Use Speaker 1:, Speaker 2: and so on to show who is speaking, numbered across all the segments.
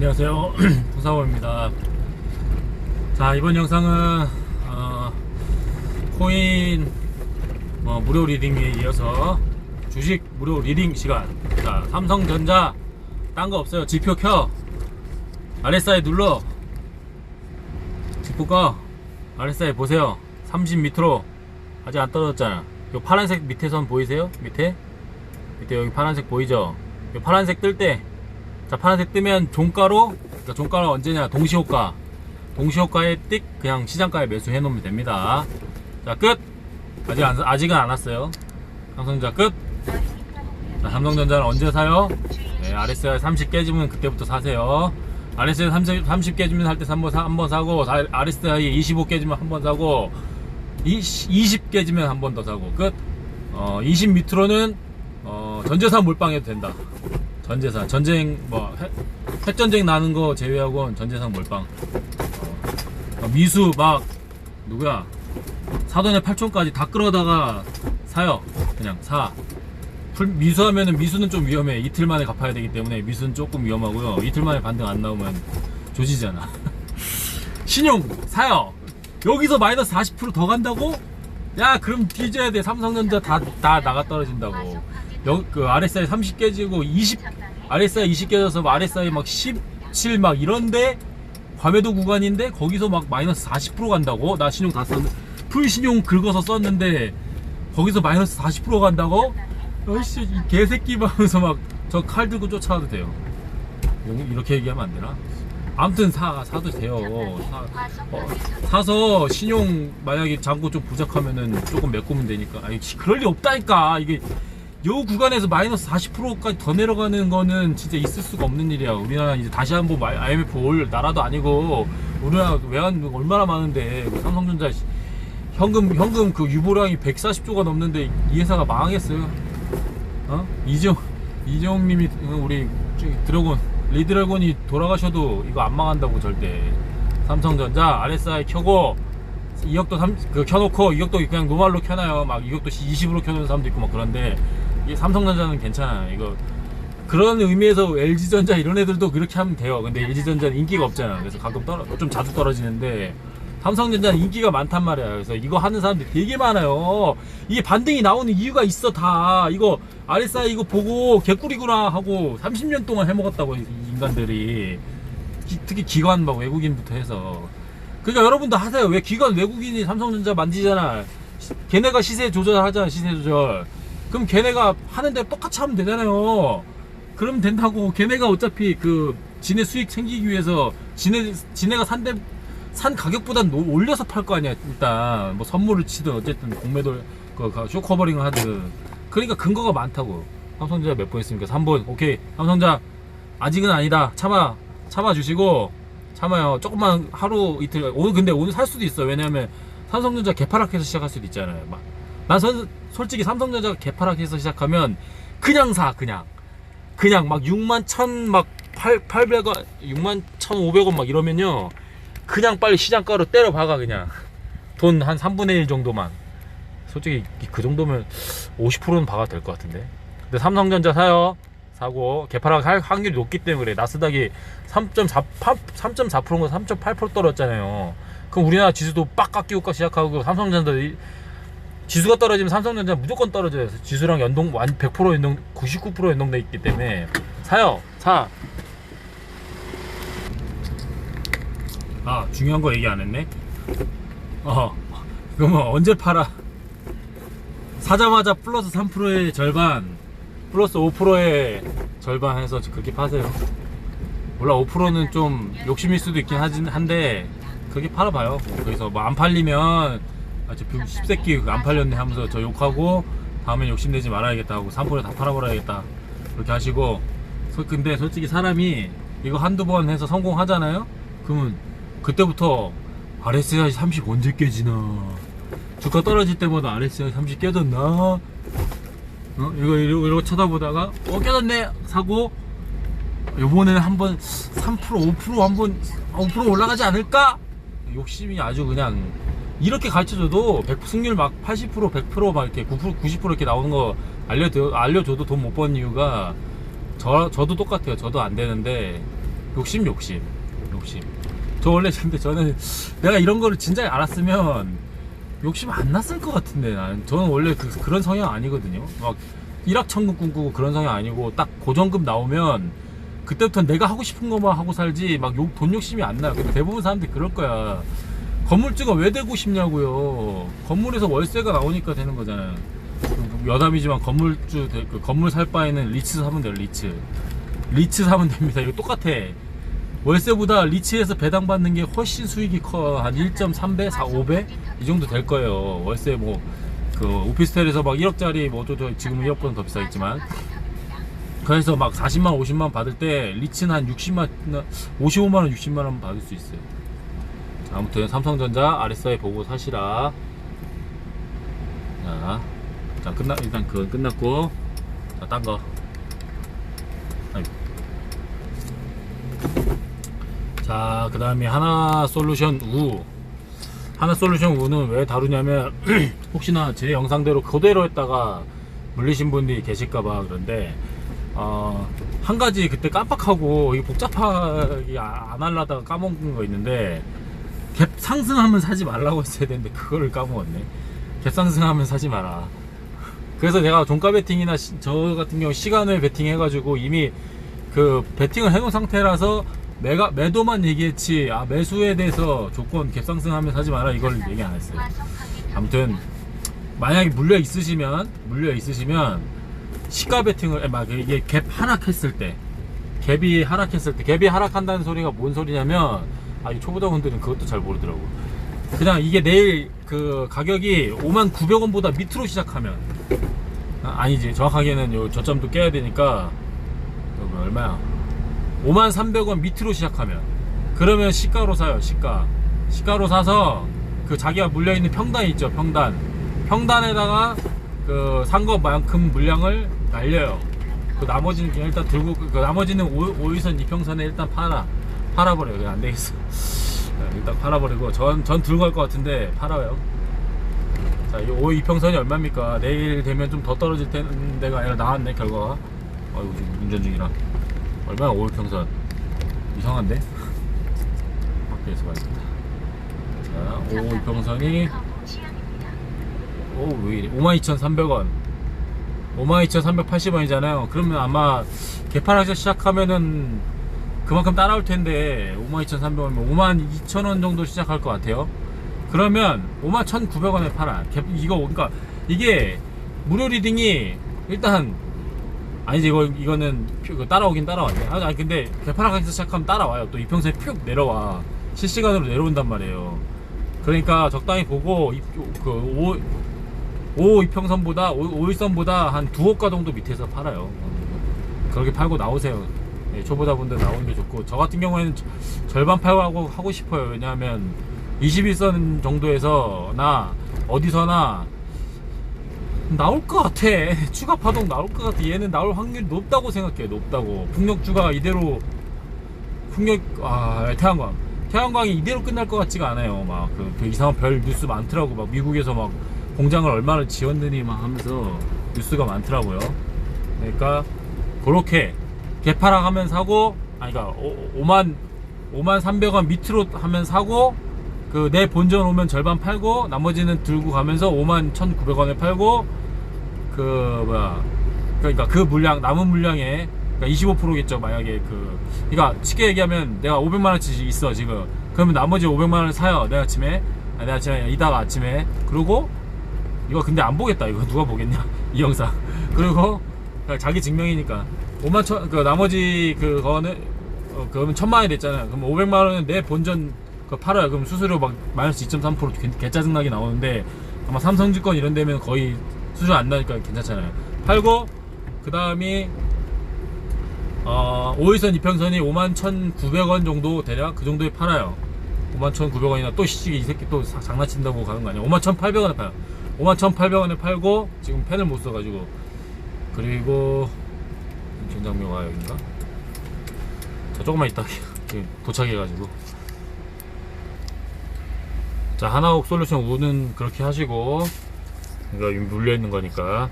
Speaker 1: 안녕하세요. 부사원입니다. 자 이번 영상은 어, 코인 뭐 무료 리딩에 이어서 주식 무료 리딩 시간. 자 삼성전자 딴 거 없어요. 지표 켜. RSI 눌러. 지표 꺼. RSI 보세요. 30 밑으로. 아직 안 떨어졌잖아. 요 파란색 밑에 선 보이세요? 밑에? 밑에 여기 파란색 보이죠? 요 파란색 뜰때 자 파란색 뜨면 종가로 그러니까 종가는 언제냐? 동시호가 동시호가에 띡 그냥 시장가에 매수해 놓으면 됩니다. 자 끝! 아직 안, 아직은 안 왔어요. 삼성전자 끝! 자, 삼성전자는 언제 사요? 네, RSI 30 깨지면 그때부터 사세요. RSI 30, 30 깨지면 할 때 한번 사, 한번 사고 사- RSI 25 깨지면 한 번 사고 20, 20 깨지면 한 번 더 사고 끝! 어, 20 밑으로는 어, 전재산 몰빵해도 된다 전재산. 전쟁 뭐 핵, 핵전쟁 나는 거 제외하고는 전재산 몰빵. 어, 미수 막 누구야? 사돈의 8촌까지 다 끌어다가 사요. 그냥 사. 풀- 미수하면은 미수는 좀 위험해. 이틀 만에 갚아야 되기 때문에 미수는 조금 위험하고요. 이틀 만에 반등 안 나오면 조지잖아. 신용 사요. 여기서 마이너스 40%더 간다고? 야 그럼 뒤져야 돼. 삼성전자 다, 다 나가 떨어진다고. 여, 그 RSI 30 깨지고 20 RSI 20 깨져서 뭐 RSI 막 17 막 이런데 과매도 구간인데 거기서 막 마이너스 40% 간다고? 나 신용 다 썼는데 풀 신용 긁어서 썼는데 거기서 마이너스 40% 간다고? 어이씨 이 개새끼 하면서 막 저 칼 들고 쫓아와도 돼요 이렇게 얘기하면 안 되나? 아무튼 사 사도 돼요 사, 어, 사서 신용 만약에 잔고 좀 부족하면은 조금 메꾸면 되니까 아니 씨, 그럴 리 없다니까 이게 요 구간에서 마이너스 40%까지 더 내려가는 거는 진짜 있을 수가 없는 일이야. 우리나라 이제 다시 한번 마- IMF 올 나라도 아니고 우리나라 외환 얼마나 많은데 그 삼성전자 씨, 현금 현금 그 유보량이 140조가 넘는데 이 회사가 망했어요. 어? 이정 이정님이 우리 드래곤 리드래곤이 돌아가셔도 이거 안 망한다고 절대. 삼성전자 RSI 켜고 2억도 3, 그 켜놓고 2억도 그냥 노말로 켜놔요. 막 2억도 20으로 켜놓은 사람도 있고 막 그런데 이 삼성전자는 괜찮아요 이거 그런 의미에서 LG전자 이런 애들도 그렇게 하면 돼요. 근데 LG전자는 인기가 없잖아. 그래서 가끔 떨어 좀 자주 떨어지는데 삼성전자는 인기가 많단 말이야. 그래서 이거 하는 사람들이 되게 많아요. 이게 반등이 나오는 이유가 있어 다. 이거 RSI 이거 보고 개꿀이구나 하고 30년 동안 해먹었다고 이 인간들이. 기- 특히 기관 막 외국인부터 해서. 그러니까 여러분도 하세요. 왜 기관 외국인이 삼성전자 만지잖아. 시- 걔네가 시세 조절하잖아 시세 조절 그럼 걔네가 하는 대로 똑같이 하면 되잖아요. 그러면 된다고 걔네가 어차피 그 지네 수익 챙기기 위해서 지네 지네가 산대 산 가격보다 노- 올려서 팔 거 아니야 일단. 뭐 선물을 치든 어쨌든 공매도 그 가- 쇼커버링을 하든. 그러니까 근거가 많다고. 삼성전자 몇 번 했습니까? 3번. 오케이. 삼성전자 아직은 아니다. 참아. 참아 주시고. 참아요. 조금만 하루 이틀. 오늘 근데 오늘 살 수도 있어. 왜냐면 삼성전자 개파락해서 시작할 수도 있잖아요. 막 난 솔직히 삼성전자가 개파락해서 시작하면 그냥 사 그냥. 그냥 막 6만 1000막 800원 6만 1500원 막 이러면요. 그냥 빨리 시장가로 때려 박아 그냥. 돈 한 3분의 1 정도만. 솔직히 그 정도면 50%는 박아도 될 것 같은데. 근데 삼성전자 사요. 사고 개파락 할 확률이 높기 때문에 그래. 나스닥이 3.4 3.4%인 거3.8% 떨어졌잖아요. 그럼 우리나라 지수도 빡 깎이고 시작하고 삼성전자 이- 지수가 떨어지면 삼성전자 무조건 떨어져요. 지수랑 연동 완 100% 연동 99% 연동돼 있기 때문에. 사요. 사. 아 중요한 거 얘기 안 했네. 어 그러면 언제 팔아? 사자마자 플러스 3%의 절반 플러스 5%의 절반 해서 그렇게 파세요. 몰라 5%는 좀 욕심일 수도 있긴 하진 한데 그렇게 팔아봐요. 그래서 뭐 안 팔리면 아, 저 십새끼 안 팔렸네 하면서 저 욕하고 다음엔 욕심내지 말아야겠다 하고 3%다 팔아버려야겠다. 그렇게 하시고 소- 근데 솔직히 사람이 이거 한두 번 해서 성공하잖아요? 그러면 그때부터 RSI 30 언제 깨지나? 주가 떨어질 때마다 RSI 30 깨졌나? 어? 이거 이러고, 이러고 쳐다보다가 어 깨졌네! 사고 요번에는 한번 3% 5% 한번 5% 올라가지 않을까? 욕심이 아주 그냥 이렇게 가르쳐줘도 100 승률 막 80% 100%막 이렇게 9% 90% 이렇게 나오는 거 알려 알려줘도 돈 못 버는 이유가 저 저도 똑같아요. 저도 안 되는데 욕심 욕심 욕심. 저 원래 근데 저는 내가 이런 거를 진짜 알았으면 욕심 안 났을 것 같은데 난. 저는 원래 그, 그런 성향 아니거든요. 막 일확천금 꿈꾸고 그런 성향 아니고 딱 고정급 나오면 그때부터 내가 하고 싶은 것만 하고 살지 막돈 욕심이 안 나요. 근데 대부분 사람들이 그럴 거야 건물주가 왜 되고 싶냐고요. 건물에서 월세가 나오니까 되는 거잖아요. 여담이지만 건물주 될- 그 건물 살 바에는 리츠 사면 돼요 리츠. 리츠 사면 됩니다. 이거 똑같아. 월세보다 리츠에서 배당 받는 게 훨씬 수익이 커. 한 1.3배 4 5배? 이 정도 될 거예요. 월세 뭐 그 오피스텔에서 막 1억짜리 뭐또 지금 1억보다 더 비싸겠지만. 그래서 막 40만 50만 받을 때 리츠는 한 60만 55만 원 60만 원 받을 수 있어요. 자, 아무튼 삼성전자 RSI 보고 사시라. 자, 자 끝나 일단 그건 끝났고. 자 딴거. 자, 그 다음에 하나 솔루션 우. 하나 솔루션 우는 왜 다루냐면, 혹시나 제 영상대로 그대로 했다가 물리신 분들이 계실까봐 그런데, 어, 한 가지 그때 깜빡하고, 복잡하게 아- 안 하려다가 까먹은 거 있는데, 갭 상승하면 사지 말라고 했어야 되는데, 그거를 까먹었네. 갭 상승하면 사지 마라. 그래서 내가 종가 베팅이나 시- 저 같은 경우 시간을 베팅 해가지고 이미 그 베팅을 해놓은 상태라서 매가 매도만 얘기했지 아 매수에 대해서 조건 갭 상승하면 사지 마라 이걸 얘기 안 했어요. 아무튼 만약에 물려 있으시면 물려 있으시면 시가 베팅을 막 이게 갭 하락했을 때 갭이 하락했을 때 갭이 하락한다는 소리가 뭔 소리냐면 아이 초보자분들은 그것도 잘 모르더라고. 그냥 이게 내일 그 가격이 5만 900원보다 밑으로 시작하면 아, 니지. 정확하게는 요 저점도 깨야 되니까 여기 얼마야? 5만 300원 밑으로 시작하면. 그러면 시가로 사요 시가. 시가로 사서 그 자기가 물려있는 평단 있죠 평단. 평단에다가 그 산 것만큼 물량을 날려요. 그 나머지는 그냥 일단 들고 그 나머지는 5, 일선 이평선에 일단 팔아 팔아버려요 그냥 안 되겠어 네, 일단 팔아버리고 전, 전 들고 갈 것 같은데 팔아요 자, 이 5, 이평선이 얼마입니까? 내일 되면 좀 더 떨어질 텐 데가 아니라 나왔네, 결과가. 아이고, 지금 운전 중이라. 얼마야, 5, 이평선? 이상한데? 확대해서 봐야겠다. 자, 5, 이평선이, 오, 왜 이래? 52,300원. 52,380원이잖아요. 그러면 아마 개판하기 시작하면은 그만큼 따라올 텐데, 52,300원이면 52,000원 정도 시작할 것 같아요. 그러면 51,900원에 팔아. 개- 이거 그러니까 이게 무료 리딩이 일단 아니지 이거 이거는 따라오긴 따라왔네. 아니 아니, 근데 개파락하기 시작하면 따라와요. 또 이평선이 푹 내려와 실시간으로 내려온단 말이에요. 그러니까 적당히 보고 이- 그 5, 5 이평선보다 5, 5일선보다 한 두호가 정도 밑에서 팔아요. 그렇게 팔고 나오세요. 예, 초보자분들 나오는 게 좋고 저 같은 경우에는 저- 절반 팔고 하고, 싶어요. 왜냐하면 21선 정도에서 나 어디서나 나올 것 같아. 추가 파동 나올 것 같아. 얘는 나올 확률이 높다고 생각해. 높다고. 풍력주가 이대로 풍력 아 태양광 태양광이 이대로 끝날 것 같지가 않아요. 막그 그 이상한 별 뉴스 많더라고. 막 미국에서 막 공장을 얼마나 지었느니 막 하면서 뉴스가 많더라고요. 그러니까 그렇게 개파락 하면 사고 아니 그러니까 5만 5만 300원 밑으로 하면 사고 그 내 본전 오면 절반 팔고 나머지는 들고 가면서 5만 1,900원에 팔고 그 뭐야 그러니까 그 물량 남은 물량에 그러니까 25%겠죠 만약에 그 그러니까 쉽게 얘기하면 내가 500만 원치 있어 지금. 그러면 나머지 500만 원을 사요 내일 아침에. 아, 내일 아침에 이따가 아침에. 그리고 이거 근데 안 보겠다. 이거 누가 보겠냐? 이 영상. 그리고 그냥 자기 증명이니까 5만 천 그 나머지 그거는 어, 그러면 천만 원이 됐잖아요 그럼 500만 원은 내 본전 그 팔아요 그럼 수수료 막 마이너스 2.3% 개, 개 짜증나게 나오는데 아마 삼성증권 이런 데면 거의 수수료 안 나니까 괜찮잖아요 팔고 그 다음이 어, 5일선 이평선이 5만 1,900원 정도 대략 그 정도에 팔아요. 5만 1,900원이나 또 시식이 이 새끼 또 사- 장난친다고 가는 거 아니야? 5만 1,800원에 팔아요. 5만 1,800원에 팔고 지금 펜을 못 써가지고 그리고 gen장묘가 여긴가? 자 조금만 있다 도착해가지고. 자 하나옥 솔루션 우는 그렇게 하시고 이미 물려있는 거니까.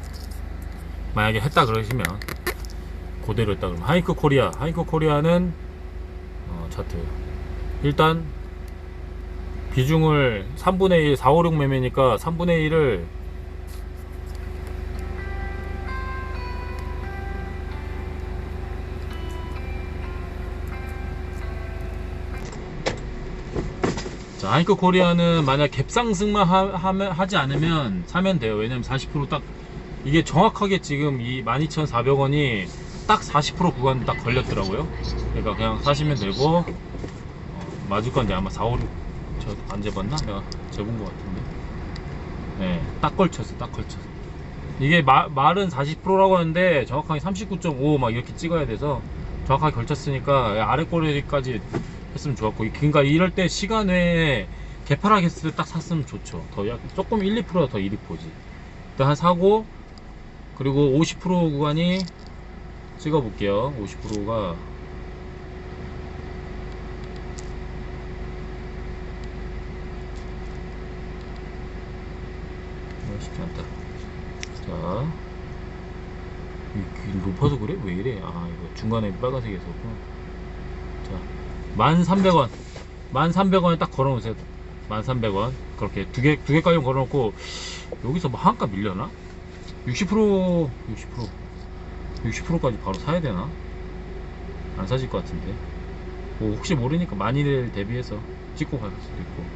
Speaker 1: 만약에 했다 그러시면 그대로 했다 그러면. 하이크 코리아. 하이크 코리아는 차트. 일단 비중을 3분의 1 4, 5, 6 매매니까 3분의 1을 자, 하이크 코리아는 만약 갭상승만 하, 지 않으면 사면 돼요. 왜냐면 40%딱 이게 정확하게 지금 이 12,400원이 딱 40% 구간 딱 걸렸더라고요. 그러니까 그냥 사시면 되고 어, 맞을 건데 아마 4, 5, 6 저안 재봤나? 내가 재본 것 같은데. 네, 딱 걸쳤어, 딱 걸쳤어. 이게 마, 말은 40%라고 하는데 정확하게 39.5 막 이렇게 찍어야 돼서 정확하게 걸쳤으니까 아래 꼬리까지 했으면 좋았고 그러니까 이럴 때 시간 외에 개파락 했을 때 딱 샀으면 좋죠. 더 약, 조금 1, 2%더 이익 보지. 일단 한 사고 그리고 50% 구간이 찍어 볼게요. 50%가. 쉽지 않다. 자. 높아서 그래? 왜 이래? 아 이거 중간에 빨간색이 있었구나. 자 1300원. 1300원에 딱 걸어놓으세요. 1300원. 그렇게 두 개 두 개까지 걸어놓고 여기서 뭐 한가 밀려나? 60% 60% 60%까지 바로 사야 되나? 안 사질 것 같은데. 뭐 혹시 모르니까 만일을 대비해서 찍고 갈 수도 있고.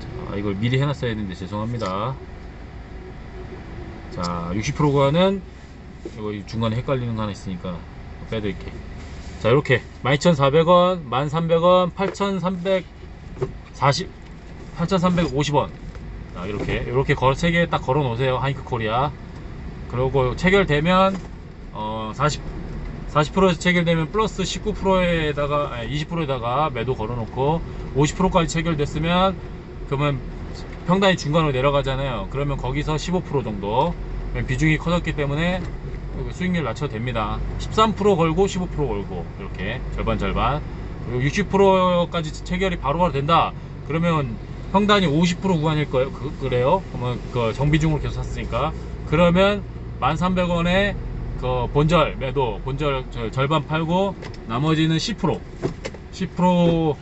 Speaker 1: 자 이걸 미리 해놨어야 했는데 죄송합니다. 자 60%가는 이거 중간에 헷갈리는 거 하나 있으니까 빼드릴게 자 이렇게. 12,400원 1,300원 8,340 8,350원. 자 이렇게. 이렇게 걸, 3개 딱 걸어 놓으세요. 하이크 코리아. 그리고 체결되면 어, 40 40%에서 체결되면 플러스 19%에다가 20%에다가 매도 걸어 놓고 50%까지 체결됐으면 그러면 평단이 중간으로 내려가잖아요. 그러면 거기서 15% 정도. 비중이 커졌기 때문에 수익률 낮춰도 됩니다. 13% 걸고 15% 걸고 이렇게 절반 절반 그리고 60%까지 체결이 바로바로 된다. 그러면 평단이 50% 구간일 거예요. 그, 그래요? 그러면 그 정비중으로 계속 샀으니까 그러면 1,300원에 그 본절 매도 본절 저- 절반 팔고 나머지는 10% 10%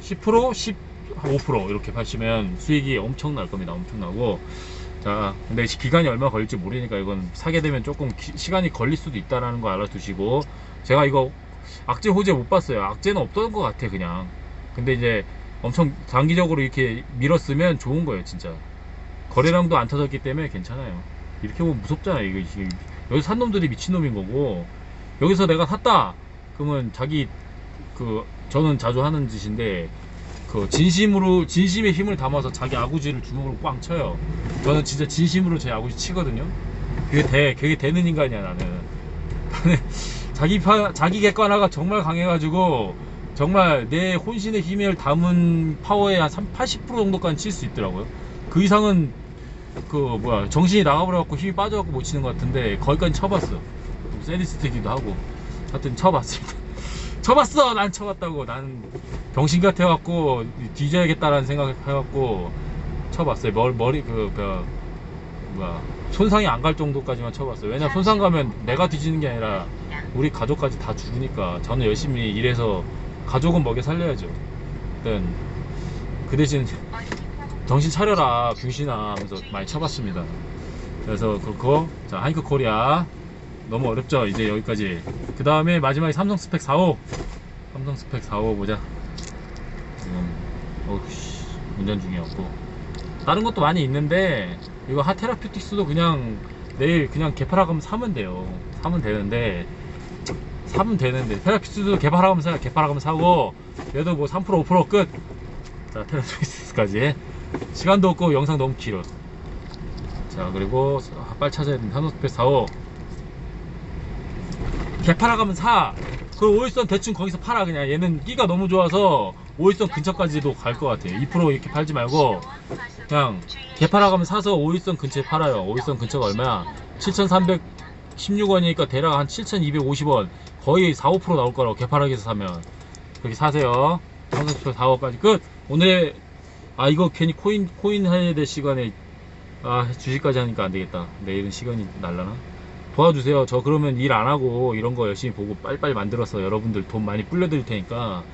Speaker 1: 10% 15% 이렇게 파시면 수익이 엄청날 겁니다 엄청나고 자 근데 기간이 얼마 걸릴지 모르니까 이건 사게 되면 조금 기- 시간이 걸릴 수도 있다라는 거 알아두시고. 제가 이거 악재 호재 못 봤어요. 악재는 없던 것 같아 그냥. 근데 이제 엄청 장기적으로 이렇게 밀었으면 좋은 거예요 진짜. 거래량도 안 터졌기 때문에 괜찮아요. 이렇게 보면 무섭잖아요 이거 여기 산 놈들이 미친놈인 거고. 여기서 내가 샀다! 그러면 자기 그 저는 자주 하는 짓인데 그 진심으로 진심의 힘을 담아서 자기 아구지를 주먹으로 꽝 쳐요. 저는 진짜 진심으로 제 아구지 치거든요. 그게 돼 그게 되는 인간이야 나는. 자기 파, 자기 객관화가 정말 강해가지고 정말 내 혼신의 힘을 담은 파워의 한 3, 80% 정도까지 칠 수 있더라고요. 그 이상은 그 뭐야 정신이 나가버려갖고 힘이 빠져갖고 못 치는 것 같은데 거기까지 쳐봤어. 세디스트기도 하고. 하여튼 쳐봤습니다 쳐봤어. 난 쳐봤다고. 난 병신 같아갖고 뒤져야겠다라는 생각을 해갖고 쳐봤어요. 머리, 머리 그, 그 뭐야. 손상이 안 갈 정도까지만 쳐봤어요. 왜냐 손상 가면 내가 뒤지는 게 아니라 우리 가족까지 다 죽으니까 저는 열심히 일해서 가족은 먹여 살려야죠. 일단 그 대신 정신 차려라. 병신아 하면서 많이 쳐봤습니다. 그래서 그렇고 자 하이크 코리아 너무 어렵죠. 이제 여기까지. 그 다음에 마지막에 삼성 스펙 45 삼성 스펙 45 보자. 지금 어우씨 운전 중이었고. 다른 것도 많이 있는데 이거 하테라퓨틱스도 그냥 내일 그냥 개발하면 사면 돼요. 사면 되는데 사면 되는데. 테라퓨틱스도 개발하면 사 개발하면 사고. 얘도 뭐 3% 5%끝. 자, 테라스페이스까지. 시간도 없고 영상 너무 길어. 자, 그리고 빨리 찾아야 되는 한노스페이스 45. 개 팔아 가면 사. 그 오일선 대충 거기서 팔아 그냥. 얘는 끼가 너무 좋아서 오일선 근처까지도 갈 것 같아요. 2% 이렇게 팔지 말고 그냥 개 팔아 가면 사서 오일선 근처에 팔아요. 오일선 근처가 얼마야? 7,316원이니까 대략 한 7,250원. 거의 4, 5% 나올 거라고 개팔하기에서 사면. 그렇게 사세요. 삼성스페 4호까지 끝. 오늘 아 이거 괜히 코인 코인 해야 될 시간에 아 주식까지 하니까 안 되겠다. 내일은 시간이 날라나? 도와주세요. 저 그러면 일 안 하고 이런 거 열심히 보고 빨리빨리 만들어서 여러분들 돈 많이 불려드릴 테니까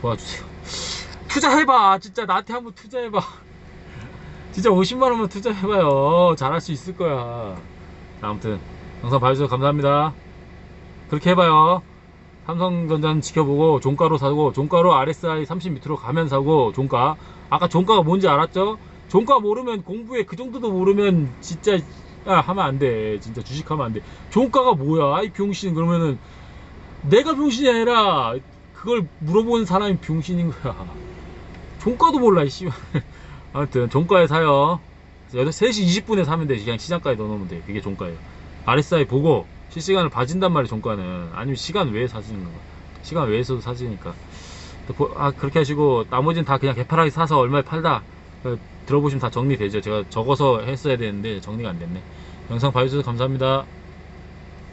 Speaker 1: 도와주세요. 투자해봐. 진짜 나한테 한번 투자해봐. 진짜 50만 원만 투자해봐요. 잘할 수 있을 거야. 자, 아무튼 영상 봐주셔서 감사합니다. 그렇게 해봐요. 삼성전자는 지켜보고 종가로 사고 종가로 RSI 30 밑으로 가면 사고 종가 아까 종가가 뭔지 알았죠? 종가 모르면 공부해 그 정도도 모르면 진짜 야 하면 안 돼. 진짜 주식하면 안 돼. 종가가 뭐야? 이 병신 그러면은 내가 병신이 아니라 그걸 물어보는 사람이 병신인 거야. 종가도 몰라 이씨 아무튼 종가에 사요. 3시 20분에 사면 돼. 그냥 시장가에 넣어놓으면 돼. 그게 종가예요. RSI 보고 실시간을 봐준단 말이야 종가는. 아니면 시간 외에 사시는 거. 시간 외에서도 사지니까. 아 그렇게 하시고 나머지는 다 그냥 개파랗게 사서 얼마에 팔다. 어, 들어보시면 다 정리되죠. 제가 적어서 했어야 되는데 정리가 안 됐네. 영상 봐주셔서 감사합니다